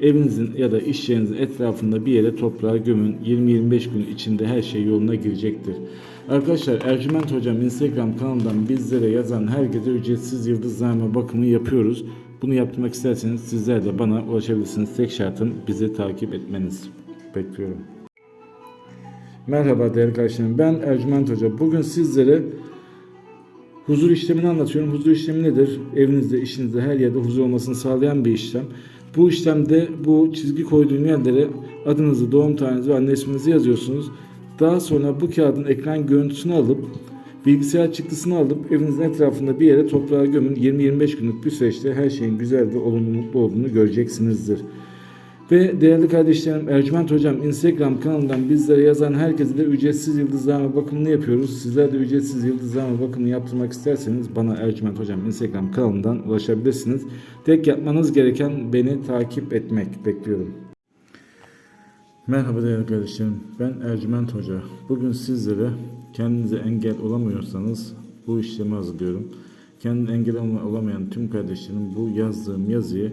evinizin ya da iş yerinizin etrafında bir yere toprağa gömün. 20-25 gün içinde her şey yoluna girecektir. Arkadaşlar Ercüment Hocam Instagram kanalından bizlere yazan herkese ücretsiz yıldızname bakımı yapıyoruz. Bunu yaptırmak isterseniz sizler de bana ulaşabilirsiniz. Tek şartım bizi takip etmeniz. Bekliyorum. Merhaba değerli arkadaşlarım. Ben Ercüment Hoca. Bugün sizlere huzur işlemini anlatıyorum. Huzur işlemi nedir? Evinizde, işinizde, her yerde huzur olmasını sağlayan bir işlem. Bu işlemde bu çizgi koyduğum yerlere adınızı, doğum tarihinizi ve anne isminizi yazıyorsunuz. Daha sonra bu kağıdın ekran görüntüsünü alıp bilgisayar çıktısını alıp evinizin etrafında bir yere toprağa gömün. 20-25 günlük bir süreçte her şeyin güzel ve olumlu mutlu olduğunu göreceksinizdir. Ve değerli kardeşlerim Ercüment Hocam Instagram kanalından bizlere yazan herkese de ücretsiz yıldızlama bakımını yapıyoruz. Sizler de ücretsiz yıldızlama bakımını yaptırmak isterseniz bana Ercüment Hocam Instagram kanalından ulaşabilirsiniz. Tek yapmanız gereken beni takip etmek. Bekliyorum. Merhaba değerli kardeşlerim. Ben Ercüment Hoca. Bugün sizlere kendinize engel olamıyorsanız bu işlemi hazırlıyorum. Kendine engel olamayan tüm kardeşlerim bu yazdığım yazıyı